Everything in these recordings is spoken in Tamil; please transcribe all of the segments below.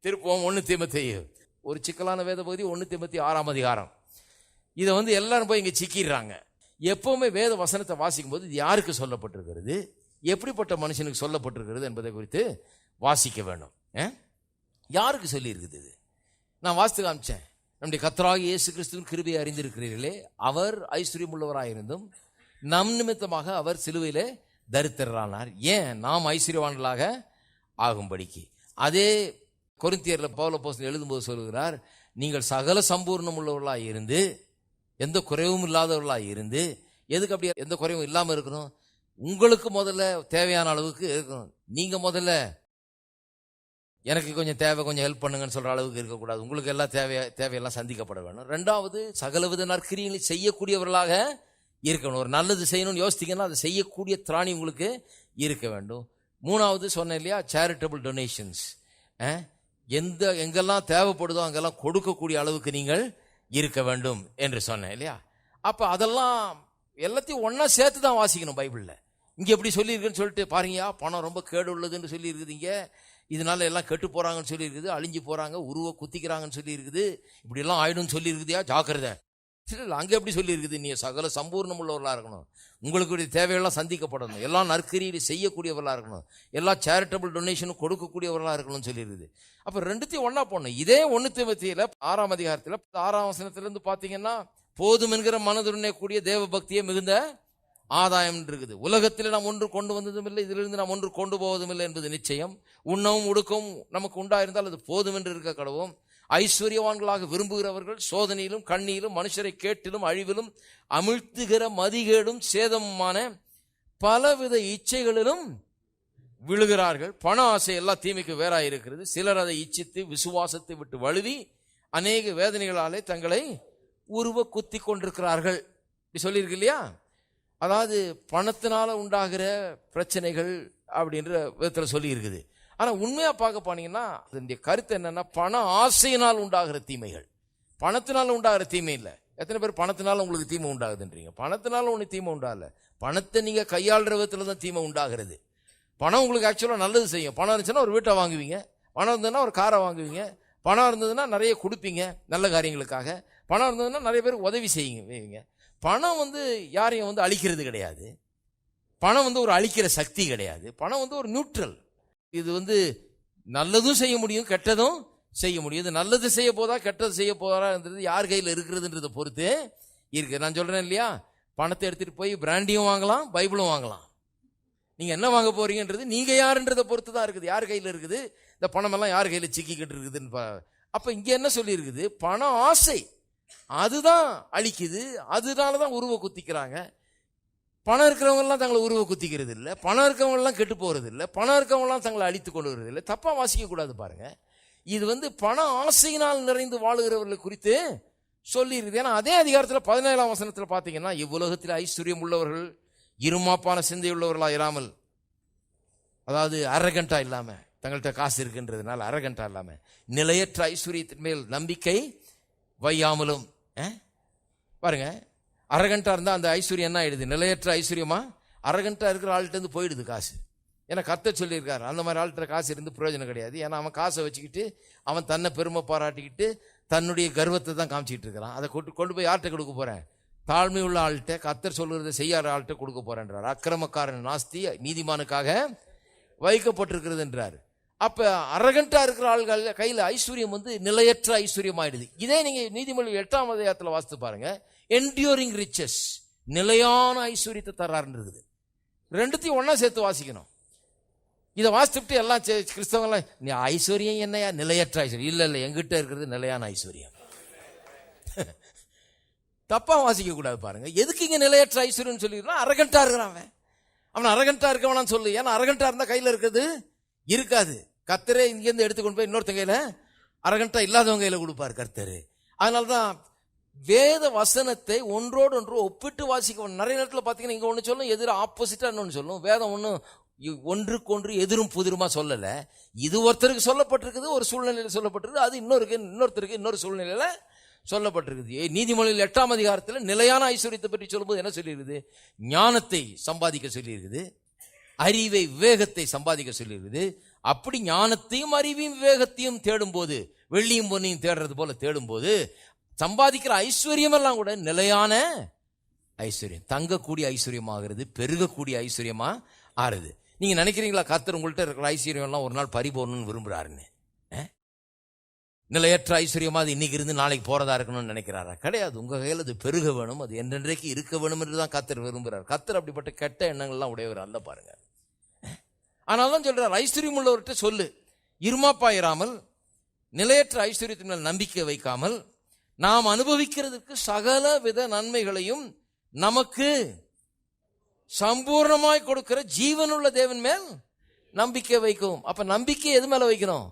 திருப்பம் ஒன்று தீமத்தி ஒரு சிக்கலான வேத பகுதி ஒன்று தீமத்தி ஆறாம் அதிகாரம். இதை வந்து எல்லாரும் போய் இங்கே சிக்கிடுறாங்க. எப்பவுமே வேத வசனத்தை வாசிக்கும் போது இது யாருக்கு சொல்லப்பட்டிருக்கிறது? எப்படிப்பட்ட மனுஷனுக்கு சொல்லப்பட்டிருக்கிறது என்பதை குறித்து வாசிக்க வேண்டும். ஆ? யாருக்கு சொல்லியிருக்குது இது? நான் வாசித்து காமிச்சேன். நம்முடைய கத்தராக இயேசு கிறிஸ்துவின் கிருபையை அறிந்திருக்கிறீர்களே அவர் ஐஸ்வர்யம் உள்ளவராயிருந்தும் நம் நிமித்தமாக அவர் சிலுவையிலே தரித்திரரானார். ஏன்? நாம் ஐஸ்வர்யவான்களாக ஆகும்படிக்கு. அதே கொரிந்தியரில் பவுல போஸ்டன் எழுதும்போது சொல்கிறார் நீங்கள் சகல சம்பூர்ணம் உள்ளவர்களாக இருந்து எந்த குறைவும் இல்லாதவர்களாக இருந்து எதுக்கு அப்படி எந்த குறைவும் இல்லாமல் இருக்கணும்? உங்களுக்கு முதல்ல தேவையான அளவுக்கு இருக்கணும். நீங்கள் முதல்ல எனக்கு கொஞ்சம் தேவை கொஞ்சம் ஹெல்ப் பண்ணுங்கன்னு சொல்கிற அளவுக்கு இருக்கக்கூடாது. உங்களுக்கு எல்லாம் தேவை தேவையெல்லாம் சந்திக்கப்பட வேணும். ரெண்டாவது சகலவித நற்கிரியங்களை செய்யக்கூடியவர்களாக இருக்கணும். ஒரு நல்லது செய்யணும்னு யோசித்தீங்கன்னா அதை செய்யக்கூடிய திராணி உங்களுக்கு இருக்க வேண்டும். மூணாவது சொன்னேன் இல்லையா? சேரிட்டபிள் டொனேஷன்ஸ் எந்த எங்கெல்லாம் தேவைப்படுதோ அங்கெல்லாம் கொடுக்கக்கூடிய அளவுக்கு நீங்கள் இருக்க வேண்டும் என்று சொன்னேன் இல்லையா? அப்போ அதெல்லாம் எல்லாத்தையும் ஒன்றா சேர்த்து தான் வாசிக்கணும் பைபிளில். இங்கே எப்படி சொல்லியிருக்குன்னு சொல்லிட்டு பாருங்கயா பணம் ரொம்ப கேடு உள்ளதுன்னு சொல்லியிருக்குதுங்க இதனால எல்லாம் கெட்டு போகிறாங்கன்னு சொல்லியிருக்குது அழிஞ்சு போகிறாங்க உருவ குத்திக்கிறாங்கன்னு சொல்லியிருக்குது. இப்படிலாம் ஆயிடும்னு சொல்லியிருக்குதுயா ஜாக்கிரதை. இல்லை அங்கே எப்படி சொல்லியிருக்குது? நீ சகல சம்பூர்ணம் உள்ளவர்களாக இருக்கணும். உங்களுக்கு தேவையெல்லாம் சந்திக்கப்படணும். எல்லாம் நற்கரியை செய்யக்கூடியவர்களாக இருக்கணும். எல்லா சேரிட்டபிள் டொனேஷனும் கொடுக்கக்கூடியவர்களாக இருக்கணும்னு சொல்லியிருக்குது. அப்போ ரெண்டுத்தையும் ஒன்றா போடணும். இதே ஒன்று தேவத்தியில் ஆறாம் அதிகாரத்தில் ஆறாம் வசனத்திலேருந்து பார்த்தீங்கன்னா போதும் என்கிற மனதுடனே கூடிய தேவ பக்தியே மிகுந்த ஆதாயம் இருக்குது. உலகத்தில் நாம் ஒன்று கொண்டு வந்ததும் இல்லை இதிலிருந்து நாம் ஒன்று கொண்டு போவதும் இல்லை என்பது நிச்சயம். உண்ணவும் உடுக்கவும் நமக்கு உண்டாயிருந்தால் அது போதும் என்று இருக்க கடவும் ஐஸ்வர்யவான்களாக விரும்புகிறவர்கள் சோதனையிலும் கண்ணியிலும் மனுஷரை கேட்டிலும் அழிவிலும் அமிழ்த்துகிற மதிகேடும் சேதமுமான பலவித இச்சைகளிலும் விழுகிறார்கள். பண ஆசை எல்லா தீமைக்கு வேறாய் இருக்கிறது சிலர் அதை இச்சித்து விசுவாசத்தை விட்டு வழுவி அநேக வேதனைகளாலே தங்களை உருவ குத்தி கொண்டிருக்கிறார்கள். இப்படி சொல்லியிருக்கு இல்லையா? அதாவது பணத்தினால உண்டாகிற பிரச்சனைகள் அப்படின்ற விதத்தில் சொல்லியிருக்குது. ஆனா ஆனால் உண்மையாக பார்க்க போனீங்கன்னா அதனுடைய கருத்து என்னன்னா பண ஆசையினால் உண்டாகிற தீமைகள். பணத்தினால் உண்டாகிற தீமை இல்லை. எத்தனை பேர் பணத்தினால உங்களுக்கு தீமை உண்டாகுதுன்றீங்க? பணத்தினால ஒன்று தீமை உண்டாகல பணத்தை நீங்கள் கையாளுற விதத்தில் தான் தீமை உண்டாகிறது. பணம் உங்களுக்கு ஆக்சுவலாக நல்லது செய்யும். பணம் இருந்துச்சுன்னா ஒரு வீட்டை வாங்குவீங்க. பணம் இருந்ததுன்னா ஒரு காரை வாங்குவீங்க. பணம் இருந்ததுன்னா நிறைய கொடுப்பீங்க நல்ல காரியங்களுக்காக. பணம் இருந்ததுன்னா நிறைய பேர் உதவி செய்யுங்க பணம் வந்து யாரையும் வந்து அழிக்கிறது கிடையாது. பணம் வந்து ஒரு அழிக்கிற சக்தி கிடையாது. பணம் வந்து ஒரு நியூட்ரல் இது வந்து நல்லதும் செய்ய முடியும் கெட்டதும் செய்ய முடியும். இது நல்லது செய்ய போதா கெட்டது செய்ய போதான்றது யார் கையில் இருக்கிறதுன்றதை பொறுத்து இருக்கு. நான் சொல்றேன் இல்லையா? பணத்தை எடுத்துட்டு போய் பிராண்டியும் வாங்கலாம் பைபிளும் வாங்கலாம். நீங்க என்ன வாங்க போறீங்கன்றது நீங்க யாருன்றதை பொறுத்து தான் இருக்குது. யார் கையில் இருக்குது? இந்த பணம் எல்லாம் யார் கையில் சிக்கிக்கிட்டு இருக்குதுன்னு பா- அப்ப இங்க என்ன சொல்லியிருக்குது? பணம் ஆசை. அதுதான் அழிக்குது. அதனால தான் உருவ குத்திக்கிறாங்க. பணம் இருக்கிறவங்கலாம் தங்களை உருவ குத்திக்கிறது இல்லை பணம் இருக்கவங்கலாம் கெட்டு போகிறது இல்லை பணம் இருக்கவங்கலாம் தங்களை அழித்து கொண்டு வருது இல்லை தப்பாக வாசிக்கக்கூடாது பாருங்கள் இது வந்து பண ஆசையினால் நிறைந்து வாழுகிறவர்களை குறித்து சொல்லியிருக்குது. ஏன்னா அதே அதிகாரத்தில் பதினேழாம் வசனத்தில் பார்த்தீங்கன்னா இவ்வுலகத்தில் ஐஸ்வர்யம் உள்ளவர்கள் இருமாப்பான சிந்தை உள்ளவர்களாக இராமல் அதாவது அரகண்டா இல்லாமல் தங்கள்கிட்ட காசு இருக்குன்றதுனால அரகண்டா இல்லாமல் நிலையற்ற ஐஸ்வர்யத்தின் மேல் நம்பிக்கை வையாமலும் பாருங்கள் பாருங்க அரகண்டா அந்த ஐஸ்வர்யம் என்ன ஆயிடுது? நிலையற்ற ஐஸ்வர்யமா? அரகண்டா இருக்கிற ஆள்கிட்டருந்து போயிடுது காசு. ஏன்னா கர்த்தர் சொல்லியிருக்காரு அந்த மாதிரி ஆள்கிட்ட காசு இருந்து பிரயோஜனம் கிடையாது. ஏன்னா அவன் காசை வச்சுக்கிட்டு அவன் தன்னை பெருமை பாராட்டிக்கிட்டு தன்னுடைய கர்வத்தை தான் காமிச்சிட்டு இருக்கிறான். அதை கொண்டு கொண்டு போய் யார்கிட்ட கொடுக்க போகிறேன் தாழ்மை உள்ள ஆள்கிட்ட கர்த்தர் சொல்கிறத செய்யாத ஆள்கிட்ட கொடுக்க போகிறேன்றார் அக்கிரமக்காரன் நாஸ்தி நீதிமானுக்காக வைக்கப்பட்டிருக்கிறதுன்றார். அப்போ அப்ப அரகண்டா இருக்கிற ஆள்கள் கையில் ஐஸ்வர்யம் வந்து நிலையற்ற ஐஸ்வர்யம் ஆயிடுது இதே நீங்கள் நீதிமொழி எட்டாம் அதிகாரத்தில் வாசித்து பாருங்கள் என்டியூரிங் ரிச்சஸ் நிலையான ஐஸ்வர்யத்தை தர்றாருன்னு இருக்குது ரெண்டுத்தையும் ஒன்றா சேர்த்து வாசிக்கணும். இதை வாசிச்சுட்டு எல்லாம் சே- கிறிஸ்தவங்களாம் நீ ஐஸ்வர்யம் என்னையா? நிலையற்ற ஐஸ்வர்யம். இல்லை இல்லை எங்கிட்ட இருக்கிறது நிலையான ஐஸ்வர்யம். தப்பாக வாசிக்க கூடாது பாருங்க. எதுக்கு இங்கே நிலையற்ற ஐஸ்வர்யம் சொல்லிடுறான் அரகண்டா இருக்கிறான் அவன். அவன் அரகண்டா இருக்கவனான்னு சொல்லு. ஏன்னா அரகண்டா இருந்தால் கையில் இருக்கிறது இருக்காது. கத்தரே இங்கேருந்து எடுத்துக்கொண்டு போய் இன்னொருத்த கையில் அரகண்டா இல்லாதவங்க கையில் கொடுப்பார் கர்த்தர். அதனாலதான் வேத வசனத்தை ஒன்றோடு ஒன்று ஒப்பிட்டு வாசிக்க நிறைய நேரத்தில் பார்த்தீங்கன்னா இங்கே ஒன்று சொல்லும் எதிர ஆப்போசிட்டாக இன்னொன்று சொல்லும். வேதம் ஒன்றும் ஒன்றுக்கொன்று எதிரும் புதிருமா சொல்லலை. இது ஒருத்தருக்கு சொல்லப்பட்டிருக்குது ஒரு சூழ்நிலையில் சொல்லப்பட்டிருக்குது அது இன்னொருக்கு இன்னொருத்தருக்கு இன்னொரு சூழ்நிலையில் சொல்லப்பட்டிருக்குது. ஏ, நீதிமொழியில் எட்டாம் அதிகாரத்தில் நிலையான ஐஸ்வர்யத்தை பற்றி சொல்லும்போது என்ன சொல்லியிருக்குது? ஞானத்தை சம்பாதிக்க சொல்லியிருக்குது. அறிவை விவேகத்தை சம்பாதிக்க சொல்லியிருக்குது. அப்படி ஞானத்தையும் அறிவையும் விவேகத்தையும் தேடும்போது வெள்ளியும் பொன்னையும் தேடுறது போல தேடும்போது சம்பாதிக்கிற ஐஸ்வர்யம் எல்லாம் கூட நிலையான ஐஸ்வர்யம். தங்கக்கூடிய ஐஸ்வர்யமாகிறது பெருகக்கூடிய ஐஸ்வர்யமா ஆறுது. நீங்க நினைக்கிறீங்களா கத்தர் உங்கள்கிட்ட இருக்கிற ஐஸ்வர்யம் எல்லாம் ஒரு நாள் பறிபோகணும்னு விரும்புறாருன்னு? நிலையற்ற ஐஸ்வர்யமா அது இன்னைக்கு இருந்து நாளைக்கு போறதா இருக்கணும்னு நினைக்கிறாரா? கிடையாது. உங்க கையில் அது பெருக வேணும் அது என்றென்றைக்கு இருக்க வேணும் என்று தான் கத்தர் விரும்புறார். கத்தர் அப்படிப்பட்ட கெட்ட எண்ணங்கள்லாம் உடையவர் அல்ல பாருங்க. ஆனால் தான் சொல்றார் ஐஸ்வர்யம் உள்ளவர்கிட்ட சொல்லு. இருமாப்பாயிராமல் நிலையற்ற ஐஸ்வர்யத்தின் மேல் நம்பிக்கை வைக்காமல் நாம் அனுபவிக்கிறதுக்கு சகல வித நன்மைகளையும் நமக்கு சம்பூர்ணமாய் கொடுக்கிற ஜீவனுள்ள தேவன் மேல் நம்பிக்கை வைக்கும். அப்ப நம்பிக்கை எது மேல வைக்கணும்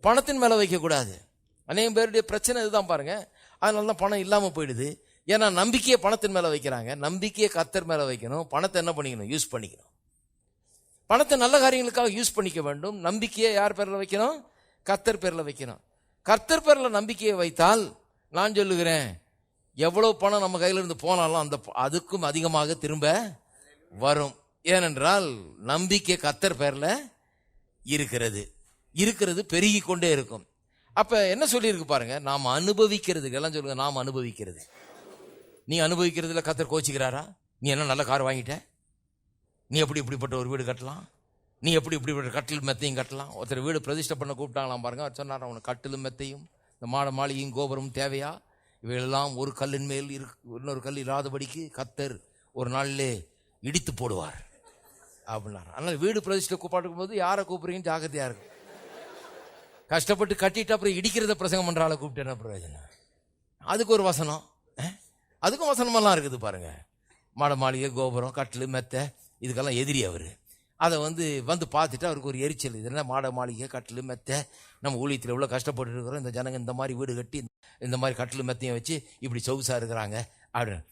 பணத்தின் மேல வைக்க கூடாது அநேகம் பேருடைய பிரச்சனை இதுதான் பாருங்க. அதனால தான் பணம் இல்லாம போயிடுது. ஏன்னா நம்பிக்கையை பணத்தின் மேல வைக்கிறாங்க. நம்பிக்கையை கத்தர் மேல வைக்கணும். பணத்தை என்ன பண்ணிக்கணும்? யூஸ் பண்ணிக்கணும். பணத்தை நல்ல காரியங்களுக்காக யூஸ் பண்ணிக்க வேண்டும். நம்பிக்கையை யார் பேரில் வைக்கணும்? கத்தர் பேரில் வைக்கணும். கர்த்தர் பேரில் நம்பிக்கையை வைத்தால் நான் சொல்லுகிறேன் எவ்வளவு பணம் நம்ம கையில இருந்து போனாலும் அந்த அதுக்கும் அதிகமாக திரும்ப வரும். ஏனென்றால் நம்பிக்கை கத்தர் பேர்ல இருக்கிறது. இருக்கிறது பெருகி கொண்டே இருக்கும். அப்ப என்ன சொல்லியிருக்கு பாருங்க நாம் அனுபவிக்கிறதுக்கு எல்லாம் சொல்லுங்க நாம் அனுபவிக்கிறது. நீ அனுபவிக்கிறதுல கத்தர் கோச்சிக்கிறாரா? நீ என்ன நல்ல கார் வாங்கிட்ட? நீ எப்படி இப்படிப்பட்ட ஒரு வீடு கட்டலாம்? நீ எப்படி இப்படிப்பட்ட கட்டில் மெத்தையும் கட்டலாம்? ஒருத்தர் வீடு பிரதிஷ்டை பண்ண கூப்பிட்டாங்களாம் பாருங்க அவர் சொன்னார் அவனுக்கு கட்டிலும் மெத்தையும் இந்த மாட மாளிகையும் கோபுரமும் தேவையா? இவையெல்லாம் ஒரு கல்லின் மேல் இரு இன்னொரு கல் இல்லாதபடிக்கு கத்தர் ஒரு நாளிலே இடித்து போடுவார். அப்படின்னாரு. அதனால் வீடு பிரதிஷ்டை கூப்பாட்டுக்கும் போது யாரை கூப்பிடுறீங்கன்னு ஜாக்கிரதையாக இருக்கும் கஷ்டப்பட்டு கட்டிட்டு அப்புறம் இடிக்கிறத பிரசங்கம் பண்ணுறால ஆளை கூப்பிட்டு என்ன பிரயோஜனம்? அதுக்கு ஒரு வசனம். அதுக்கும் வசனமெல்லாம் இருக்குது பாருங்கள் மாட மாளிகை கோபுரம் கட்டில் மெத்தை இதுக்கெல்லாம் எதிரி அவர். அதை வந்து வந்து பார்த்துட்டு அவருக்கு ஒரு எரிச்சல். இது என்ன மாட மாளிகை கட்டில் மெத்தை? நம்ம ஊழியத்தில் எவ்வளோ கஷ்டப்பட்டு இருக்கிறோம். இந்த ஜனங்க இந்த மாதிரி வீடு கட்டி இந்த மாதிரி கட்டில் மெத்தையும் வச்சு இப்படி சொகுசாக இருக்கிறாங்க. அப்படின்னு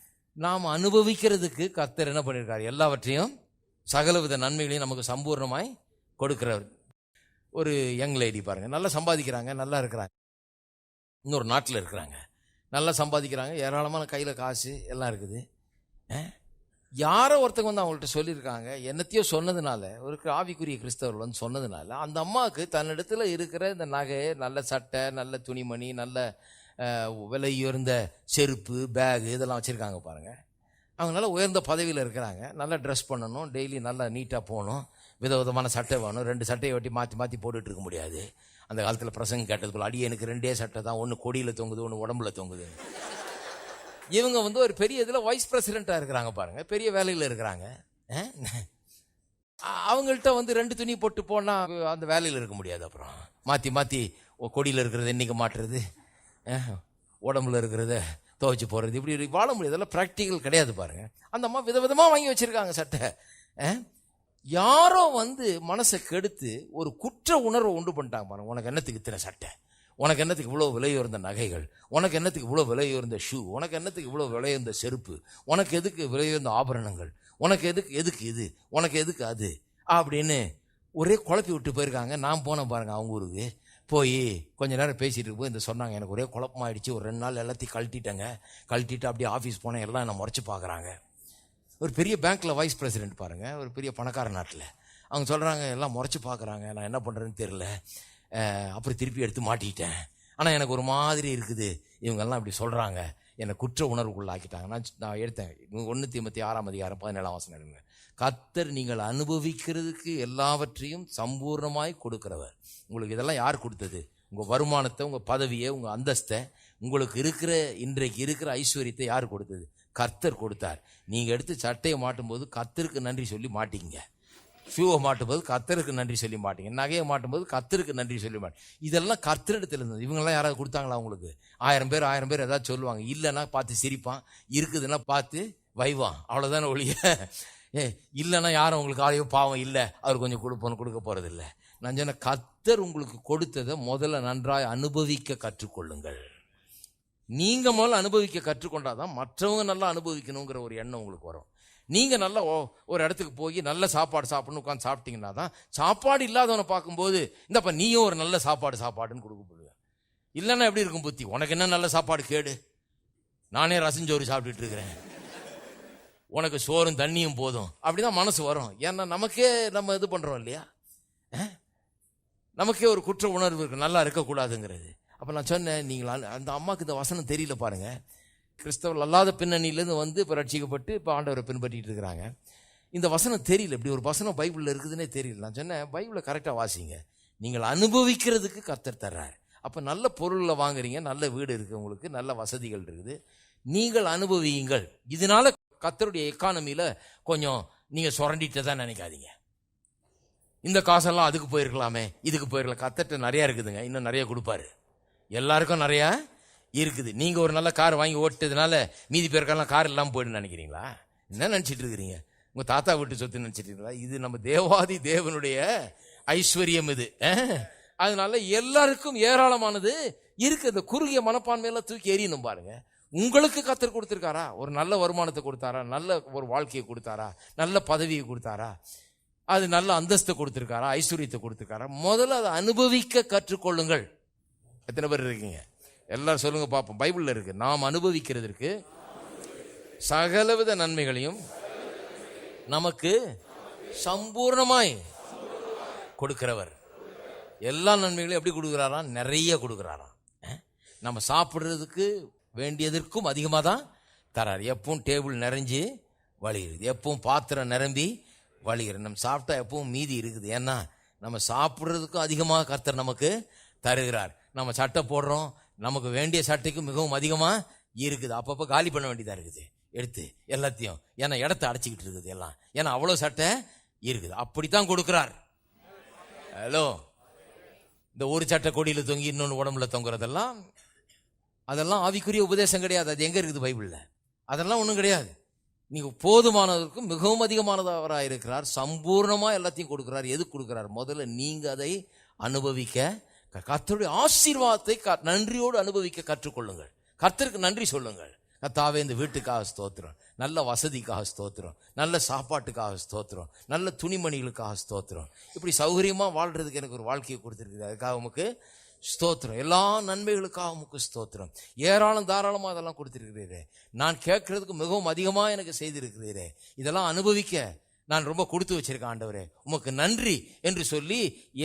நாம் அனுபவிக்கிறதுக்கு கத்தர் என்ன பண்ணியிருக்காரு? எல்லாவற்றையும் சகலவித நன்மைகளையும் நமக்கு சம்பூர்ணமாய் கொடுக்குறவர் ஒரு யங் லேடி பாருங்கள் நல்லா சம்பாதிக்கிறாங்க. நல்லா இருக்கிறாங்க. இன்னொரு நாட்டில் இருக்கிறாங்க. நல்லா சம்பாதிக்கிறாங்க. ஏராளமான கையில் காசு எல்லாம் இருக்குது. யாரோ ஒருத்தங்க வந்து அவங்கள்ட்ட சொல்லியிருக்காங்க. என்னத்தையோ சொன்னதுனால ஒரு ஆவிக்குரிய கிறிஸ்தவர்கள் வந்து சொன்னதுனால அந்த அம்மாவுக்கு தன்னிடத்தில் இருக்கிற இந்த நகை நல்ல சட்டை நல்ல துணிமணி நல்ல விலை உயர்ந்த செருப்பு பேகு இதெல்லாம் வச்சுருக்காங்க பாருங்கள் அவங்க உயர்ந்த பதவியில் இருக்கிறாங்க. நல்லா ட்ரெஸ் பண்ணணும். டெய்லி நல்லா நீட்டாக போகணும். விதவிதமான சட்டை வேணும். ரெண்டு சட்டையை ஒட்டி மாற்றி மாற்றி போட்டுட்டு இருக்க முடியாது. அந்த காலத்தில் பிரசங்கம் கேட்டது போல அடி எனக்கு ரெண்டே சட்டை தான். ஒன்று கொடியில் தொங்குது ஒன்று உடம்புல தொங்குது. இவங்க வந்து ஒரு பெரிய இதில் வைஸ் பிரசிடெண்ட்டாக இருக்கிறாங்க பாருங்க. பெரிய வேலையில் இருக்கிறாங்க. அவங்கள்ட்ட வந்து ரெண்டு துணி போட்டு போனால் அந்த வேலையில் இருக்க முடியாது அப்புறம். மாற்றி மாற்றி கொடியில் இருக்கிறத என்னைக்கு மாட்டுறது? உடம்புல இருக்கிறத துவைச்சு போகிறது இப்படி வாழ முடியாது. அதெல்லாம் ப்ராக்டிக்கல் கிடையாது பாருங்கள் அந்த அம்மா விதவிதமாக வாங்கி வச்சுருக்காங்க சட்டை. யாரோ வந்து மனசை கெடுத்து ஒரு குற்ற உணர்வை உண்டு பண்ணிட்டாங்க பாருங்க. உனக்கு என்னத்துக்கு இத்தனை சட்டை? உனக்கு என்னத்துக்கு இவ்வளோ விலை உயர்ந்த நகைகள்? உனக்கு என்னத்துக்கு இவ்வளோ விலை உயர்ந்த ஷூ உனக்கு என்னத்துக்கு இவ்வளோ விலை உயர்ந்த செருப்பு? உனக்கு எதுக்கு விலை உயர்ந்த ஆபரணங்கள்? உனக்கு எதுக்கு எதுக்கு இது? உனக்கு எதுக்கு அது? அப்படின்னு ஒரே குழப்பி விட்டு போயிருக்காங்க. நான் போனேன் பாருங்க அவங்க ஊருக்கு. போய் கொஞ்ச நேரம் பேசிட்டு போய் இந்த சொன்னாங்க எனக்கு ஒரே குழப்பமாயிடுச்சு. ஒரு ரெண்டு நாள் எல்லாத்தையும் கழட்டிட்டேங்க. கழட்டிட்டு அப்படியே ஆஃபீஸ் போனேன். எல்லாம் என்னை முறைச்சு பார்க்குறாங்க. ஒரு பெரிய பேங்க்கில் வைஸ் பிரசிடென்ட் பாருங்கள் ஒரு பெரிய பணக்கார நாட்டில். அவங்க சொல்கிறாங்க எல்லாம் முறைச்சி பார்க்குறாங்க. நான் என்ன பண்ணுறேன்னு தெரில அப்புறம் திருப்பி எடுத்து மாட்டிக்கிட்டேன். ஆனால் எனக்கு ஒரு மாதிரி இருக்குது. இவங்கெல்லாம் இப்படி சொல்கிறாங்க என்னை குற்ற உணர்வுக்குள்ளாக்கிட்டாங்க. நான் நான் எடுத்தேன். ஒன்று தீமத்தி ஆறாம் அதிகாரம் பதினேழாம் வாசம் எடுங்க. கத்தர் நீங்கள் அனுபவிக்கிறதுக்கு எல்லாவற்றையும் சம்பூர்ணமாய் கொடுக்குறவர். உங்களுக்கு இதெல்லாம் யார் கொடுத்தது? உங்கள் வருமானத்தை உங்கள் பதவியை உங்கள் அந்தஸ்தை உங்களுக்கு இருக்கிற இன்றைக்கு இருக்கிற ஐஸ்வர்யத்தை யார் கொடுத்தது? கர்த்தர் கொடுத்தார். நீங்கள் எடுத்து சட்டையை மாட்டும்போது கர்த்தருக்கு நன்றி சொல்லி மாட்டிங்க ஷூவை மாட்டும்போது கத்தருக்கு நன்றி சொல்லி மாட்டீங்க. நகையை மாட்டும்போது கத்தருக்கு நன்றி சொல்லி மாட்டேன் இதெல்லாம் கர்த்தரிடத்தில் இருந்தது. இவங்கெல்லாம் யாராவது கொடுத்தாங்களா உங்களுக்கு? ஆயிரம் பேர் ஆயிரம் பேர் ஏதாவது சொல்லுவாங்க. இல்லைன்னா பார்த்து சிரிப்பான். இருக்குதுன்னா பார்த்து வைவான். அவ்வளோதானே ஒழிய. ஏ இல்லைன்னா யாரும் உங்களுக்கு ஆளையோ பாவம் இல்லை. அவர் கொஞ்சம் கொடுப்போன்னு கொடுக்க போகிறதில்ல இல்லை நான் சொன்ன கத்தர் உங்களுக்கு கொடுத்ததை முதல்ல நன்றாய் அனுபவிக்க கற்றுக்கொள்ளுங்கள். நீங்கள் முதல்ல அனுபவிக்க கற்றுக்கொண்டாதான் மற்றவங்க நல்லா அனுபவிக்கணுங்கிற ஒரு எண்ணம் உங்களுக்கு வரும். நீங்கள் நல்லா ஓ- ஒரு இடத்துக்கு போய் நல்ல சாப்பாடு சாப்பிடணும் உட்காந்து சாப்பிட்டீங்கன்னா தான் சாப்பாடு இல்லாதவனை பார்க்கும்போது இந்தப்ப நீயும் ஒரு நல்ல சாப்பாடு சாப்பாடுன்னு கொடுக்கப்படுவேன் இல்லைன்னா எப்படி இருக்கும் புத்தி? உனக்கு என்ன நல்ல சாப்பாடு கேடு. நானே ரசஞ்சோறு சாப்பிட்டுட்டு இருக்கிறேன். உனக்கு சோறும் தண்ணியும் போதும். அப்படிதான் மனசு வரும். ஏன்னா நமக்கே நம்ம இது பண்ணுறோம் இல்லையா? நமக்கே ஒரு குற்ற உணர்வு இருக்கு. நல்லா இருக்கக்கூடாதுங்கிறது. அப்போ நான் சொன்னேன் நீங்கள் அந்த- அம்மாவுக்கு இந்த வசனம் தெரியல பாருங்கள் கிறிஸ்தவர்கள் அல்லாத பின்னணியிலேருந்து வந்து இப்போ ரட்சிக்கப்பட்டு இப்போ ஆண்டவரை பின்பற்றிட்டு இருக்கிறாங்க. இந்த வசனம் தெரியல. இப்படி ஒரு வசனம் பைபிளில் இருக்குதுன்னே தெரியல. நான் சொன்னேன் பைபிளை கரெக்டாக வாசிங்க. நீங்கள் அனுபவிக்கிறதுக்கு கர்த்தர் தர்றார். அப்போ நல்ல பொருளில் வாங்குறீங்க நல்ல வீடு இருக்குது உங்களுக்கு நல்ல வசதிகள் இருக்குது. நீங்கள் அனுபவியுங்கள். இதனால கத்தருடைய எக்கானமியில் கொஞ்சம் நீங்கள் சுரண்டிட்டு தான் நினைக்காதீங்க. இந்த காசெல்லாம் அதுக்கு போயிருக்கலாமே இதுக்கு போயிருக்கலாம். கத்தர்கிட்ட நிறையா இருக்குதுங்க. இன்னும் நிறைய கொடுப்பாரு. எல்லாருக்கும் நிறையா இருக்குது. நீங்கள் ஒரு நல்ல கார் வாங்கி ஓட்டதுனால மீதி பேருக்கெல்லாம் கார் இல்லாமல் போயிடுன்னு நினைக்கிறீங்களா? என்ன நினச்சிட்டு இருக்கிறீங்க? உங்கள் தாத்தா வீட்டு சொத்து நினச்சிட்டு இருக்கீங்களா? இது நம்ம தேவாதி தேவனுடைய ஐஸ்வர்யம் இது. அதனால எல்லாருக்கும் ஏராளமானது இருக்குது இந்த குறுகிய மனப்பான்மையெல்லாம் தூக்கி எறியணும் பாருங்க. உங்களுக்கு கத்தர் கொடுத்துருக்காரா? ஒரு நல்ல வருமானத்தை கொடுத்தாரா? நல்ல ஒரு வாழ்க்கையை கொடுத்தாரா? நல்ல பதவியை கொடுத்தாரா? அது நல்ல அந்தஸ்தை கொடுத்துருக்காரா? ஐஸ்வர்யத்தை கொடுத்துருக்காரா? முதல்ல அதை அனுபவிக்க கற்றுக்கொள்ளுங்கள். எத்தனை பேர் இருக்கீங்க? எல்லாரும் சொல்லுங்க பார்ப்போம். பைபிளில் இருக்கு. நாம் அனுபவிக்கிறதுக்கு சகலவித நன்மைகளையும் நமக்கு சம்பூர்ணமாய் கொடுக்கிறவர். எல்லா நன்மைகளையும் எப்படி கொடுக்குறாராம்? நிறைய கொடுக்குறாராம். நம்ம சாப்பிட்றதுக்கு வேண்டியதற்கும் அதிகமாக தான் தரார். எப்பவும் டேபிள் நிறைஞ்சு வழிகிறது எப்பவும் பாத்திரம் நிரம்பி வழிகிறது நம்ம சாப்பிட்டா எப்பவும் மீதி இருக்குது. ஏன்னா நம்ம சாப்பிட்றதுக்கும் அதிகமாக கர்த்தர் நமக்கு தருகிறார். நம்ம சட்டை போடுறோம் நமக்கு வேண்டிய சட்டைக்கு மிகவும் அதிகமாக இருக்குது. அப்பப்போ காலி பண்ண வேண்டியதாக இருக்குது. எடுத்து எல்லாத்தையும் ஏன்னா இடத்த அடைச்சிக்கிட்டு இருக்குது எல்லாம். ஏன்னா அவ்வளோ சட்டை இருக்குது. அப்படித்தான் கொடுக்குறார். ஹலோ? இந்த ஒரு சட்டை கொடியில் தொங்கி இன்னொன்று உடம்புல தொங்குறதெல்லாம் அதெல்லாம் ஆவிக்குரிய உபதேசம் கிடையாது. அது எங்கே இருக்குது பைபிளில்? அதெல்லாம் ஒன்றும் கிடையாது. நீங்கள் போதுமானதற்கும் மிகவும் அதிகமானவராக இருக்கிறார் சம்பூர்ணமாக எல்லாத்தையும் கொடுக்குறார். எது கொடுக்குறார்? முதல்ல நீங்கள் அதை அனுபவிக்க கர்த்தருடைய ஆசீர்வாதத்தை க- நன்றியோடு அனுபவிக்க கற்றுக்கொள்ளுங்கள். கர்த்தருக்கு நன்றி சொல்லுங்கள். கத்தாவே இந்த வீட்டுக்காக ஸ்தோத்திரம். நல்ல வசதிக்காக ஸ்தோத்திரம். நல்ல சாப்பாட்டுக்காக ஸ்தோத்திரம். நல்ல துணிமணிகளுக்காக ஸ்தோத்திரம். இப்படி சௌகரியமாக வாழ்றதுக்கு எனக்கு ஒரு வாழ்க்கையை கொடுத்துருக்குது அதுக்காக உமக்கு ஸ்தோத்திரம். எல்லா நன்மைகளுக்காக உமக்கு ஸ்தோத்திரம். ஏராளம் தாராளமாக அதெல்லாம் கொடுத்துருக்கிறீரே. நான் கேட்கறதுக்கு மிகவும் அதிகமாக எனக்கு செய்திருக்கிறீரே. இதெல்லாம் அனுபவிக்க நான் ரொம்ப கொடுத்து வச்சிருக்கேன் ஆண்டவரே. உமக்கு நன்றி என்று சொல்லி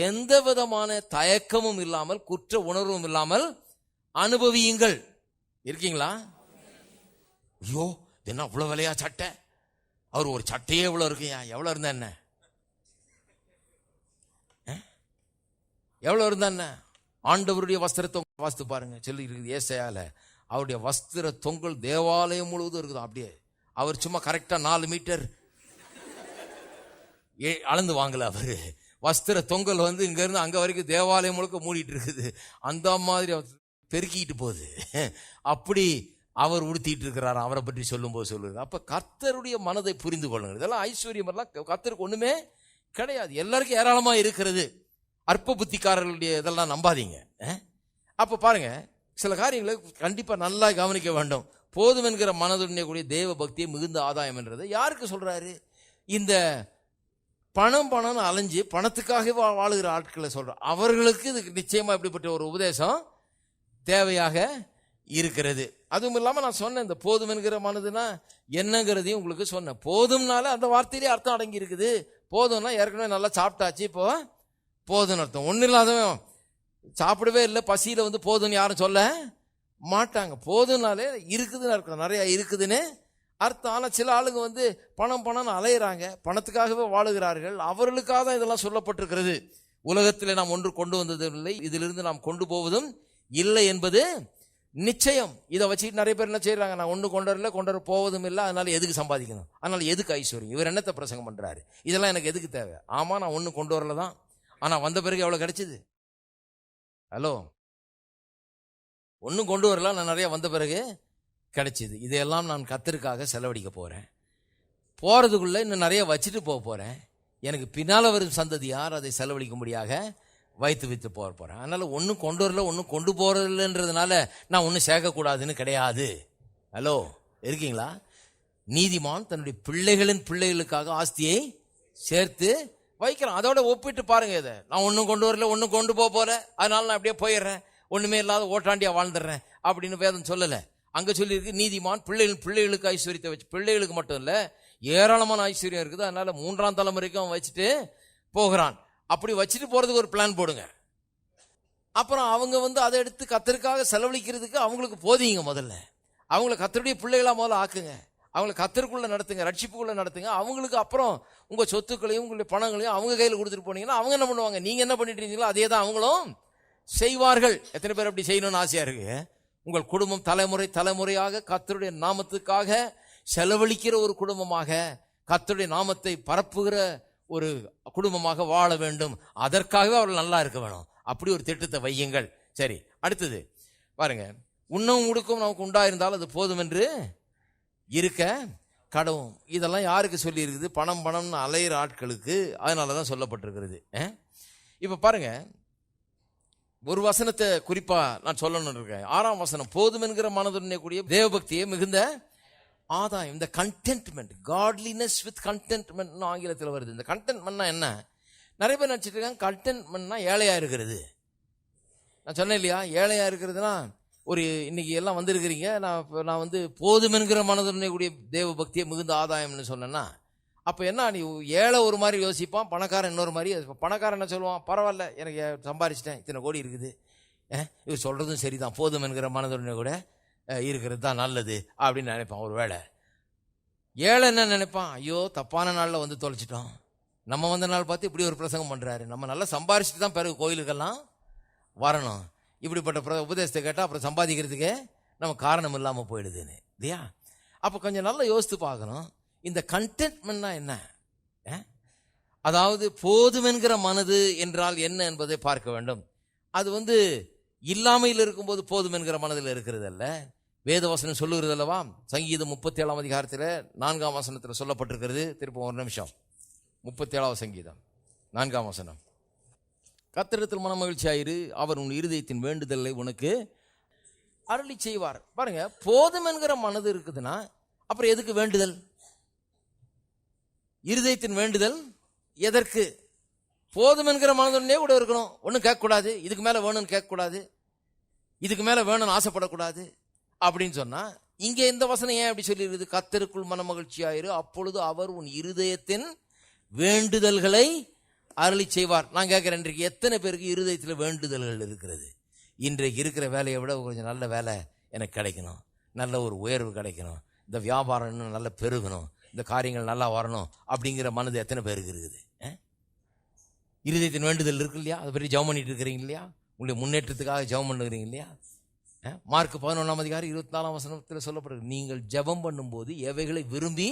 எந்த விதமான தயக்கமும் இல்லாமல் குற்ற உணர்வும் இல்லாமல் அனுபவியுங்கள். இருக்கீங்களா? ஐயோ என்ன அவ்வளோ விலையா சட்டை? அவர் ஒரு சட்டையே எவ்வளோ இருக்குயா எவ்வளோ இருந்தா என்ன? எவ்வளோ இருந்தா என்ன? ஆண்டவருடைய வஸ்திரத்தை வாசித்து பாருங்க சொல்லி இருக்குது ஏசையால. அவருடைய வஸ்திர தொங்கல் தேவாலயம் முழுவதும் இருக்குது அப்படியே. அவர் சும்மா கரெக்டாக நாலு மீட்டர் அளந்து வாங்கல அவர். வஸ்திர தொங்கல் வந்து இங்கேருந்து அங்கே வரைக்கும் தேவாலயம் முழுக்க மூடிட்டு இருக்குது அந்த மாதிரி பெருக்கிக்கிட்டு பெருக்கிட்டு போகுது. அப்படி அவர் உடுத்திட்டு இருக்கிறார் அவரை பற்றி சொல்லும்போது சொல்லுது. அப்போ கர்த்தருடைய மனதை புரிந்து கொள்ளுங்கள். இதெல்லாம் ஐஸ்வர்யம் எல்லாம் கர்த்தருக்கு ஒன்றுமே கிடையாது. எல்லாருக்கும் ஏராளமாக இருக்கிறது. அற்ப புத்திக்காரர்களுடைய இதெல்லாம் நம்பாதீங்க. அப்போ அப்ப பாருங்க சில காரியங்களை கண்டிப்பாக நல்லா கவனிக்க வேண்டும். போதும் என்கிற மனதுடனே கூடிய தேவ பக்தியை மிகுந்த ஆதாயம் என்றதை யாருக்கு சொல்கிறாரு இந்த பணம் பணம்னு அலைஞ்சு பணத்துக்காக வா- வாழுகிற ஆட்களை சொல்கிறோம் அவர்களுக்கு இதுக்கு நிச்சயமாக இப்படிப்பட்ட ஒரு உபதேசம் தேவையாக இருக்கிறது. அதுவும் இல்லாமல் நான் சொன்னேன் இந்த போதும் என்கிற மனதுனா என்னங்கிறதையும் உங்களுக்கு சொன்னேன். போதும்னால அந்த வார்த்தையிலே அர்த்தம் அடங்கி இருக்குது. போதும்னா ஏற்கனவே நல்லா சாப்பிட்டாச்சு இப்போ போதும்னு அர்த்தம். ஒன்றும் இல்லாதவன் சாப்பிடவே இல்லை பசியில் வந்து போதும்னு யாரும் சொல்ல மாட்டாங்க. போதும்னாலே இருக்குதுன்னு அர்த்தம். நிறையா இருக்குதுன்னு அர்த்தம் ஆனால் சில ஆளுங்க வந்து பணம் பணம்னு அலையிறாங்க. பணத்துக்காகவே வாழுகிறார்கள். அவர்களுக்காக தான் இதெல்லாம் சொல்லப்பட்டிருக்கிறது. உலகத்தில் நாம் ஒன்று கொண்டு வந்ததும் இல்லை. இதிலிருந்து நாம் கொண்டு போவதும் இல்லை என்பது நிச்சயம். இதை வச்சுக்கிட்டு நிறைய பேர் என்ன செய்கிறாங்க நான் ஒன்று கொண்டு வரல கொண்டு வர போவதும் இல்லை. அதனால எதுக்கு சம்பாதிக்கணும்? அதனால எதுக்கு ஐஸ்வர்யம்? இவர் என்னத்தை பிரசங்கம் பண்ணுறாரு இதெல்லாம் எனக்கு எதுக்கு தேவை? ஆமாம் நான் ஒன்று கொண்டு வரல தான். ஆனால் வந்த பிறகு எவ்வளோ கிடைச்சது? ஹலோ ஒன்றும் கொண்டு வரலாம் நான் நிறையா வந்த பிறகு கிடைச்சிது. இதையெல்லாம் நான் கத்தருக்காக செலவழிக்க போகிறேன் போகிறதுக்குள்ளே இன்னும் நிறைய வச்சுட்டு போக போகிறேன் எனக்கு பின்னால் வரும் சந்ததி யார்? அதை செலவழிக்கும்படியாக வைத்து வைத்து போக போகிறேன் அதனால் ஒன்றும் கொண்டு வரல ஒன்றும் கொண்டு போகிறதில்லன்றதுனால நான் ஒன்றும் சேர்க்கக்கூடாதுன்னு கிடையாது. ஹலோ இருக்கீங்களா? நீதிமான் தன்னுடைய பிள்ளைகளின் பிள்ளைகளுக்காக ஆஸ்தியை சேர்த்து வைக்கிறேன். அதோட ஒப்பிட்டு பாருங்க இதை. நான் ஒன்றும் கொண்டு வரல ஒன்றும் கொண்டு போக போகிறேன் அதனால நான் அப்படியே போயிடுறேன். ஒன்றுமே இல்லாத ஓட்டாண்டியாக வாழ்ந்துடுறேன் அப்படின்னு வேதம் சொல்லலை. அங்க சொல்லியிருக்கு நீதிமான் பிள்ளைகள் பிள்ளைகளுக்கு ஐஸ்வர்யத்தை வச்சு பிள்ளைகளுக்கு மட்டும் இல்லை ஏராளமான ஐஸ்வர்யம் இருக்குது. அதனால மூன்றாம் தலைமுறைக்கும் அவன் வச்சுட்டு போகிறான். அப்படி வச்சுட்டு போறதுக்கு ஒரு பிளான் போடுங்க. அப்புறம் அவங்க வந்து அதை எடுத்து கத்தருக்காக செலவழிக்கிறதுக்கு அவங்களுக்கு போதிங்க முதல்ல. அவங்கள கத்தருடைய பிள்ளைகளாக முதல்ல ஆக்குங்க. அவங்கள கத்தருக்குள்ள நடத்துங்க ரட்சிப்புக்குள்ள நடத்துங்க. அவங்களுக்கு அப்புறம் உங்க சொத்துக்களையும் உங்களுடைய பணங்களையும் அவங்க கையில் கொடுத்துட்டு போனீங்கன்னா அவங்க என்ன பண்ணுவாங்க? நீங்க என்ன பண்ணிட்டு இருந்தீங்களோ அதே தான் அவங்களும் செய்வார்கள். எத்தனை பேர் அப்படி செய்யணும்னு ஆசையா இருக்கு? உங்கள் குடும்பம் தலைமுறை தலைமுறையாக கத்தருடைய நாமத்துக்காக செலவழிக்கிற ஒரு குடும்பமாக கத்தருடைய நாமத்தை பரப்புகிற ஒரு குடும்பமாக வாழ வேண்டும். அதற்காகவே அவர்கள் நல்லா இருக்க வேணும். அப்படி ஒரு திட்டத்தை வையுங்கள். சரி அடுத்தது. பாருங்க உண்ணவும் உடுக்கும் நமக்கு உண்டாயிருந்தால் அது போதும் என்று இருக்க கடவும். இதெல்லாம் யாருக்கு சொல்லியிருக்குது? பணம் பணம்னு அலையிற ஆட்களுக்கு. அதனால தான் சொல்லப்பட்டிருக்கிறது இப்போ பாருங்கள் ஒரு வசனத்தை குறிப்பா நான் சொல்லணும்னு இருக்கேன். ஆறாம் வசனம் போதும் என்கிற மனதுடனே கூடிய தேவபக்தியை மிகுந்த ஆதாயம். இந்த கண்டென்ட்மெண்ட் காட்லினஸ் வித் கண்டென்ட்மெண்ட்னு ஆங்கிலத்தில் வருது. இந்த கண்டென்ட்மெண்ட்னா என்ன? நிறைய பேர் நினச்சிட்டு இருக்காங்க கண்டென்ட்மெண்ட்னா ஏழையாக இருக்கிறது. நான் சொன்னேன் இல்லையா? ஏழையாக இருக்கிறதுனா ஒரு இன்னைக்கு எல்லாம் வந்திருக்கிறீங்க நான் நான் வந்து போதும் என்கிற மனதுடனே கூடிய தேவ பக்தியை மிகுந்த ஆதாயம்னு சொன்னேன்னா அப்போ என்ன நீ ஏழை ஒரு மாதிரி யோசிப்பான் பணக்காரன் இன்னொரு மாதிரி பணக்காரன் என்ன சொல்லுவான் பரவாயில்ல எனக்கு சம்பாரிச்சிட்டேன் இத்தனை கோடி இருக்குது. இவர் சொல்கிறதும் சரிதான் போதும் என்கிற மனதுடனே கூட இருக்கிறது தான் நல்லது அப்படின்னு நினைப்பான் ஒரு வேளை. ஏழை என்ன நினைப்பான் ஐயோ தப்பான நாளில் வந்து தொலைச்சிட்டோம். நம்ம வந்த நாள் பார்த்து இப்படி ஒரு பிரசங்கம் பண்ணுறாரு நம்ம நல்லா சம்பாரிச்சிட்டு தான் பிறகு கோயிலுக்கெல்லாம் வரணும். இப்படிப்பட்ட பிர உபதேசத்தை கேட்டால் அப்புறம் சம்பாதிக்கிறதுக்கே நம்ம காரணம் இல்லாமல் போயிடுதுன்னு இல்லையா? அப்போ கொஞ்சம் நல்லா யோசித்து பார்க்கணும். இந்த கண்டென்ட்மெண்ட்னா என்ன? அதாவது போதுமென்கிற மனது என்றால் என்ன என்பதை பார்க்க வேண்டும். அது வந்து இல்லாமையில் இருக்கும்போது போதும் என்கிற மனதில் இருக்கிறது அல்ல வேதவசனம் சொல்லுகிறது அல்லவா சங்கீதம் முப்பத்தி ஏழாம் அதிகாரத்தில் நான்காம் வசனத்தில் சொல்லப்பட்டிருக்கிறது. திரும்ப ஒரு நிமிஷம். முப்பத்தி ஏழாவது சங்கீதம். நான்காம் வசனம். கத்திரத்தில் மனமகிழ்ச்சியாயிரு அவர் உன் இருதயத்தின் வேண்டுதலை உனக்கு அருளி செய்வார். பாருங்க போதும் என்கிற மனது இருக்குதுன்னா அப்புறம் எதுக்கு வேண்டுதல்? இருதயத்தின் வேண்டுதல் எதற்கு? போதும் என்கிற மனதுடனே கூட இருக்கணும். ஒன்றும் கேட்கக்கூடாது. இதுக்கு மேலே வேணும்னு கேட்கக்கூடாது. இதுக்கு மேலே வேணும்னு ஆசைப்படக்கூடாது. அப்படின்னு சொன்னால் இங்கே இந்த வசனம் ஏன் அப்படி சொல்லியிருக்குது? கத்தருக்குள் மனமகிழ்ச்சியாயிரு அப்பொழுது அவர் உன் இருதயத்தின் வேண்டுதல்களை அருளி செய்வார். நான் கேட்குறேன் இன்றைக்கு எத்தனை பேருக்கு இருதயத்தில் வேண்டுதல்கள் இருக்கிறது? இன்றைக்கு இருக்கிற வேலையை விட கொஞ்சம் நல்ல வேலை எனக்கு கிடைக்கணும். நல்ல ஒரு உயர்வு கிடைக்கணும். இந்த வியாபாரம் இன்னும் நல்லா பெருகணும். இந்த காரியங்கள் நல்லா வரணும் அப்படிங்கிற மனது எத்தனை பேருக்கு இருக்குது? இருதயத்தின் வேண்டுதல் இருக்கு இல்லையா? அதை பற்றி ஜெபம் பண்ணிட்டு இருக்கிறீங்க இல்லையா? உங்களுடைய முன்னேற்றத்துக்காக ஜெபம் பண்ணுறீங்க இல்லையா? மார்க் பதினொன்றாம் அதிகாரம் இருபத்தி நாலாம் வசனத்தில் சொல்லப்படுகிறது நீங்கள் ஜெபம் பண்ணும்போது எவைகளை விரும்பி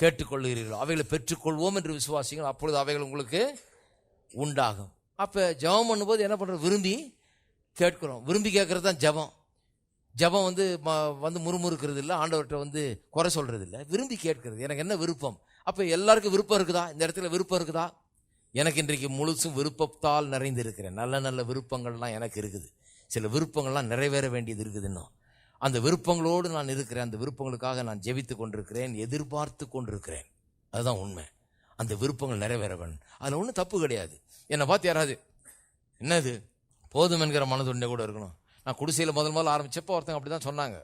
கேட்டுக்கொள்கிறீர்களோ அவைகளை பெற்றுக்கொள்வோம் என்று விசுவாசிங்கள் அப்பொழுது அவைகள் உங்களுக்கு உண்டாகும். அப்போ ஜெபம் பண்ணும்போது என்ன பண்ணுறோம் விரும்பி கேட்குறோம். விரும்பி கேட்குறது தான் ஜெபம். ஜெபம் வந்து ம- வந்து முறுமுறுக்கிறது இல்லை ஆண்டவர்கிட்ட வந்து குறை சொல்கிறது இல்லை விரும்பி கேட்கறது. எனக்கு என்ன விருப்பம்? அப்போ எல்லாருக்கும் விருப்பம் இருக்குதா? இந்த இடத்துல விருப்பம் இருக்குதா? எனக்கு இன்றைக்கு முழுசும் விருப்பத்தால் நிறைந்திருக்கிறேன். நல்ல நல்ல விருப்பங்கள்லாம் எனக்கு இருக்குது. சில விருப்பங்கள்லாம் நிறைவேற வேண்டியது இருக்குது இன்னும். அந்த விருப்பங்களோடு நான் இருக்கிறேன். அந்த விருப்பங்களுக்காக நான் ஜெபித்து கொண்டிருக்கிறேன் எதிர்பார்த்து கொண்டிருக்கிறேன். அதுதான் உண்மை. அந்த விருப்பங்கள் நிறைவேற வேணும் அதில் ஒன்றும் தப்பு கிடையாது. என்னை பார்த்து யாராவது என்னது? போதும் என்கிற மனதுண்டே கூட இருக்கணும். நான் குடிசையில் முதல் முதல்ல ஆரம்பிச்சப்போ ஒருத்தங்க அப்படி தான் சொன்னாங்க.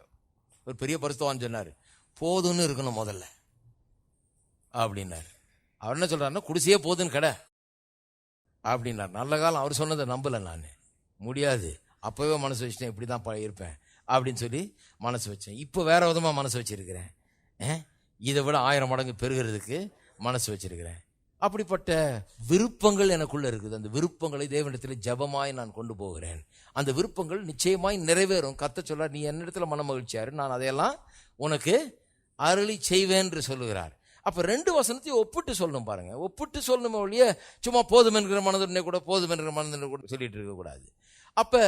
ஒரு பெரிய பரிசுத்தவான் சொன்னார். போதுன்னு இருக்கணும் முதல்ல. அப்படின்னாரு. அவர் என்ன சொல்கிறாருன்னா குடிசையே போதுன்னு கடை. அப்படின்னார். நல்ல காலம் அவர் சொன்னதை நம்பலை நான். முடியாது. அப்போவே மனசு வச்சுட்டேன் இப்படி தான் ப- இருப்பேன் அப்படின்னு சொல்லி மனசு வச்சேன். இப்போ வேறு விதமாக மனசு வச்சிருக்கிறேன். இதை விட ஆயிரம் மடங்கு பெருகிறதுக்கு மனசு வச்சிருக்கிறேன். அப்படிப்பட்ட விருப்பங்கள் எனக்குள்ள இருக்குது. அந்த விருப்பங்களை தேவனிடத்தில் ஜெபமாய் நான் கொண்டு போகிறேன். அந்த விருப்பங்கள் நிச்சயமாய் நிறைவேறும். கத்த சொல்ல நீ என்னிடத்துல மன மகிழ்ச்சியாரு நான் அதையெல்லாம் உனக்கு அருளி செய்வேன் என்று சொல்லுகிறார். அப்ப ரெண்டு வசனத்தையும் ஒப்பிட்டு சொல்லணும் பாருங்க. ஒப்பிட்டு சொல்லணுமே ஒழிய சும்மா போதும் என்கிற மனதுடனே கூட போதும் என்கிற மனதுடனே கூட சொல்லிட்டு இருக்க கூடாது. அப்ப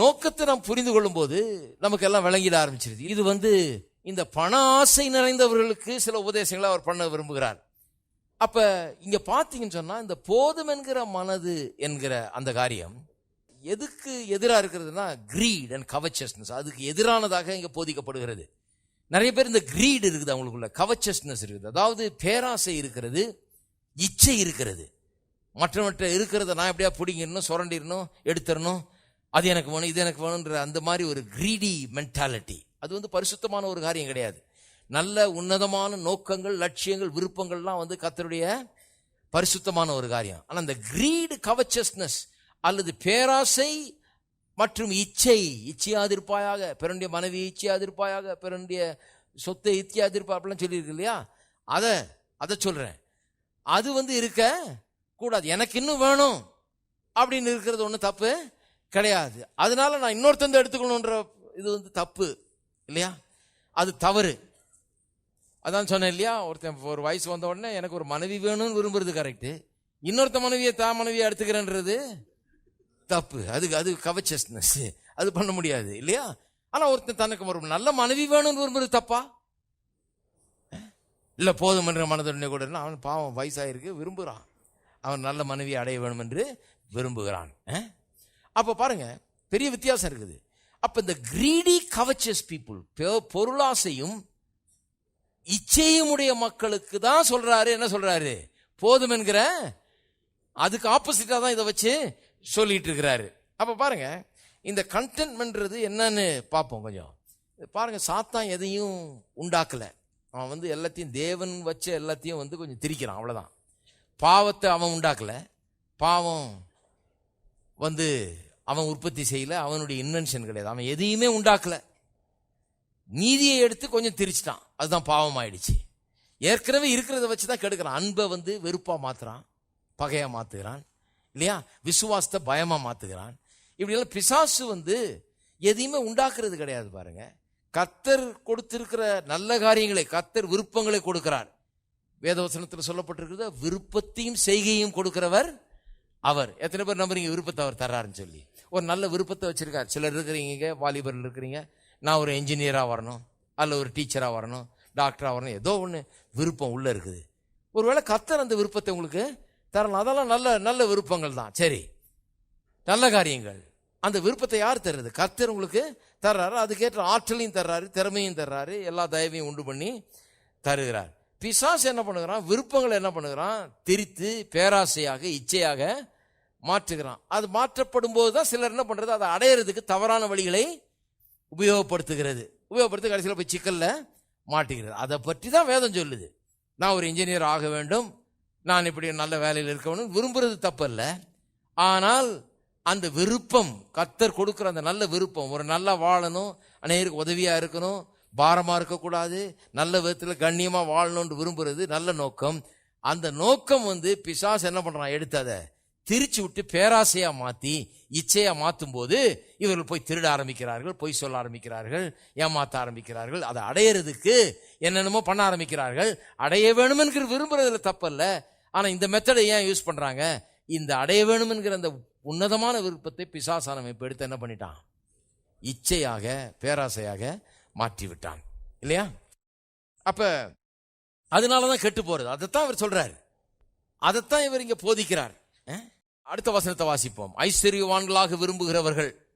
நோக்கத்தை நாம் புரிந்து கொள்ளும்போது நமக்கு எல்லாம் விளங்கிட ஆரம்பிச்சிருது. இது வந்து இந்த பண ஆசை நிறைந்தவர்களுக்கு சில உபதேசங்களை அவர் பண்ண விரும்புகிறார். அப்ப இங்க பாத்தீங்கன்னு சொன்னா இந்த போதும் என்கிற மனது என்கிற அந்த காரியம் எதுக்கு எதிராக இருக்கிறதுனா கிரீட் அண்ட் கவச்சஸ்னஸ் அதுக்கு எதிரானதாக இங்க போதிக்கப்படுகிறது. நிறைய பேர் இந்த கிரீட் இருக்குது அவங்களுக்குள்ள கவச்சஸ்னஸ் இருக்குது. அதாவது பேராசை இருக்கிறது இச்சை இருக்கிறது. மற்றவற்றை இருக்கிறத நான் எப்படியா பிடிங்கிடணும் சுரண்டிடணும் எடுத்துடணும் அது எனக்கு வேணும் இது எனக்கு வேணுன்ற அந்த மாதிரி ஒரு கிரீடி மென்டாலிட்டி அது வந்து பரிசுத்தமான ஒரு காரியம் கிடையாது. நல்ல உன்னதமான நோக்கங்கள் லட்சியங்கள் விருப்பங்கள்லாம் வந்து கத்தருடைய பரிசுத்தமான ஒரு காரியம். ஆனால் அந்த கிரீடு கவச்சஸ்னஸ் அல்லது பேராசை மற்றும் இச்சை இச்சையாதிருப்பாயாக பிறனுடைய மனைவி இச்சையாதிருப்பாயாக பிறனுடைய சொத்தை இச்சையாதிருப்பா அப்படிலாம் சொல்லியிருக்கு இல்லையா? அதை அதை சொல்கிறேன் அது வந்து இருக்க கூடாது. எனக்கு இன்னும் வேணும் அப்படின்னு இருக்கிறது ஒன்றும் தப்பு கிடையாது. அதனால நான் இன்னொருத்தந்த எடுத்துக்கணுன்ற இது வந்து தப்பு இல்லையா? அது தவறு. அதான் சொன்னேன் இல்லையா? ஒருத்தன் ஒரு வயசு வந்த உடனே எனக்கு ஒரு மனைவி வேணும்னு விரும்புறது கரெக்டு இன்னொருத்த மனைவியை தான் மனைவியை எடுத்துக்கிறேன்றது தப்பு. அதுக்கு அது கவச்சஸ்னஸ் அது பண்ண முடியாது இல்லையா? ஆனால் ஒருத்தன் தனக்கு ஒரு நல்ல மனைவி வேணும்னு விரும்புறது தப்பா? இல்லை போதும் என்ற மனதுடனே கூட அவன் பாவம் வயசாயிருக்கு விரும்புகிறான் அவன் நல்ல மனைவியை அடைய வேணும் என்று விரும்புகிறான். அப்போ அப்ப பாருங்க பெரிய வித்தியாசம் இருக்குது. அப்போ இந்த கிரீடி கவச்சஸ் பீப்புள் பொருளாசையும் இச்சையுமுடைய மக்களுக்கு தான் சொல்றாரு என்ன சொல்றாரு? போதும் என்கிற அதுக்கு ஆப்போசிட்டா தான் இதை வச்சு சொல்லிட்டு இருக்கிறாரு. அப்ப பாருங்க இந்த கண்டென்ட்மெண்ட்றது என்னன்னு பார்ப்போம் கொஞ்சம். பாருங்க சாத்தான் எதையும் உண்டாக்கல. அவன் வந்து எல்லாத்தையும் தேவன் வச்ச எல்லாத்தையும் வந்து கொஞ்சம் திரிக்கிறான் அவ்வளோதான் பாவத்தை அவன் உண்டாக்கல. பாவம் வந்து அவன் உற்பத்தி செய்யல. அவனுடைய இன்வென்ஷன் கிடையாது. அவன் எதையுமே உண்டாக்கல. நீதியை எடுத்து கொஞ்சம் திரிச்சிட்டான். அதுதான் பாவம் ஆயிடுச்சு ஏற்கனவே இருக்கிறத வச்சு தான் கெடுக்கிறான். அன்பை வந்து வெறுப்பாக மாத்துறான். பகையாக மாத்துகிறான். இல்லையா? விசுவாசத்தை பயமாக மாத்துகிறான். இப்படியெல்லாம் பிசாசு வந்து எதையுமே உண்டாக்குறது கிடையாது பாருங்க. கத்தர் கொடுத்திருக்கிற நல்ல காரியங்களை கத்தர் விருப்பங்களை கொடுக்கிறார். வேதவசனத்தில் சொல்லப்பட்டிருக்கிறது விருப்பத்தையும் செய்கையும் கொடுக்கிறவர் அவர். எத்தனை பேர் நம்புறீங்க? விருப்பத்தை அவர் தர்றாருன்னு சொல்லி. ஒரு நல்ல விருப்பத்தை வச்சிருக்கார். சிலர் இருக்கிறீங்க வாலிபர்கள் இருக்கிறீங்க. நான் ஒரு என்ஜினியராக வரணும். அல்ல ஒரு டீச்சராக வரணும் டாக்டராக வரணும் ஏதோ ஒன்று விருப்பம் உள்ளே இருக்குது. ஒருவேளை கத்தர் அந்த விருப்பத்தை உங்களுக்கு தரணும் அதெல்லாம் நல்ல நல்ல விருப்பங்கள் தான். சரி. நல்ல காரியங்கள். அந்த விருப்பத்தை யார் தர்றது? கத்தர் உங்களுக்கு தர்றாரு. அதுக்கேற்ற ஆற்றலையும் தர்றாரு திறமையும் தர்றாரு. எல்லா தயவையும் உண்டு பண்ணி தருகிறார். பிசாஸ் என்ன பண்ணுகிறான்? விருப்பங்களை என்ன பண்ணுகிறான்? திரித்து பேராசையாக இச்சையாக மாற்றுகிறான். அது மாற்றப்படும் போது தான் சிலர் என்ன பண்ணுறது அதை அடையிறதுக்கு தவறான வழிகளை உபயோகப்படுத்துகிறது. உபயோகப்படுத்தி கடைசியில் போய் சிக்கல்ல மாட்டிக்கிறது அதை பற்றி தான் வேதம் சொல்லுது. நான் ஒரு இன்ஜினியர் ஆக வேண்டும். நான் இப்படி நல்ல வேலையில் இருக்கணும் வேண்டும். விரும்புறது தப்பல்ல. ஆனால் அந்த விருப்பம் கத்தர் கொடுக்குற அந்த நல்ல விருப்பம் ஒரு நல்லா வாழணும் அநேகருக்கு உதவியாக இருக்கணும் பாரமாக இருக்கக்கூடாது நல்ல விதத்தில் கண்ணியமாக வாழணும்னு விரும்புறது நல்ல நோக்கம். அந்த நோக்கம் வந்து பிசாஸ் என்ன பண்ணுறான் எடுத்து அதை திரிச்சு விட்டு பேராசையா மாத்தி இச்சையா மாத்தும் போது இவர்கள் போய் திருட ஆரம்பிக்கிறார்கள் பொய் சொல்ல ஆரம்பிக்கிறார்கள் ஏமாத்த ஆரம்பிக்கிறார்கள். அதை அடையிறதுக்கு என்னென்னமோ பண்ண ஆரம்பிக்கிறார்கள். அடைய வேணும் என்கிற விரும்புறதுல தப்பல்ல. ஆனா இந்த மெத்தடை ஏன் யூஸ் பண்றாங்க? இந்த அடைய வேணும் என்கிற அந்த உன்னதமான விருப்பத்தை பிசாசானம் இப்ப எடுத்து என்ன பண்ணிட்டான்? இச்சையாக பேராசையாக மாற்றி விட்டான் இல்லையா? அப்ப அதனாலதான் கெட்டு போறது. அதைத்தான் அவர் சொல்றாரு. அதைத்தான் இவர் இங்க போதிக்கிறார். ஆ? அடுத்த வசனத்தை வாசிப்போம். ஐஸ்வர்யவான்களாக விரும்புகிறவர்கள்.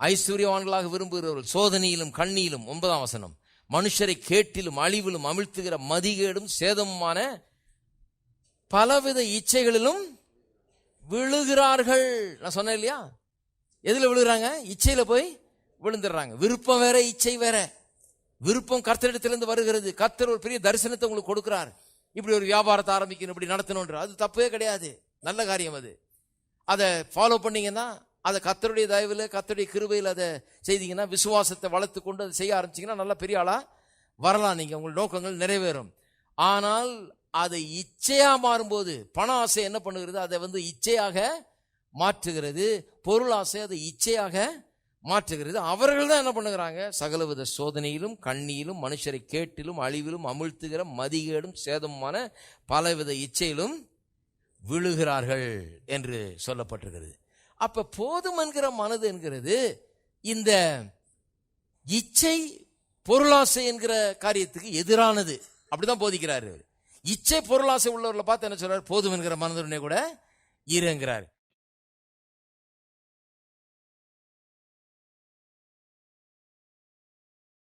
ஐஸ்வர்யவான்களாக விரும்புகிறவர்கள். சோதனையிலும் கண்ணியிலும் ஒன்பதாம் வசனம். மனுஷரை கேட்டிலும் அழிவிலும் அமிழ்த்துகிற மதிகேடும் சேதமுமான பலவித இச்சைகளிலும் விழுகிறார்கள். நான் சொன்னேன் இல்லையா? எதில் விழுகிறாங்க? இச்சையில போய் விழுந்துடுறாங்க. விருப்பம் வேற இச்சை வேற. விருப்பம் கர்த்தரிடத்திலிருந்து வருகிறது. கர்த்தர் ஒரு பெரிய தரிசனத்தை உங்களுக்கு கொடுக்கிறார். இப்படி ஒரு வியாபாரத்தை ஆரம்பிக்கணும் இப்படி நடத்தணுன்ற அது தப்பே கிடையாது. நல்ல காரியம் அது. அதை ஃபாலோ பண்ணீங்கன்னா அதை கத்தருடைய தயவில் கத்தருடைய கிருபையில் அதை செய்தீங்கன்னா விசுவாசத்தை வளர்த்து கொண்டு அதை செய்ய ஆரம்பிச்சீங்கன்னா நல்ல பெரிய ஆளாக வரலாம் நீங்கள் உங்கள் நோக்கங்கள் நிறைவேறும். ஆனால் அதை இச்சையாக மாறும்போது பண ஆசை என்ன பண்ணுகிறது? அதை வந்து இச்சையாக மாற்றுகிறது. பொருள் ஆசை அதை இச்சையாக மாற்றுகிறது. அவர்கள் தான் என்ன பண்ணுகிறாங்க? சகலவித சோதனையிலும் கண்ணியிலும் மனுஷரை கேட்டிலும் அழிவிலும் அமிழ்த்துகிற மதிகேடும் சேதமான பலவித இச்சையிலும் விழுகிறார்கள் என்று சொல்லப்பட்டிருக்கிறது. அப்ப போதும் என்கிற மனது என்கிறது இந்த இச்சை பொருளாசை என்கிற காரியத்துக்கு எதிரானது. அப்படிதான் போதிக்கிறாரு இச்சை பொருளாசை உள்ளவர்களை பார்த்து என்ன சொல்றாரு? போதும் என்கிற மனதுடனே கூட இருங்கிறார்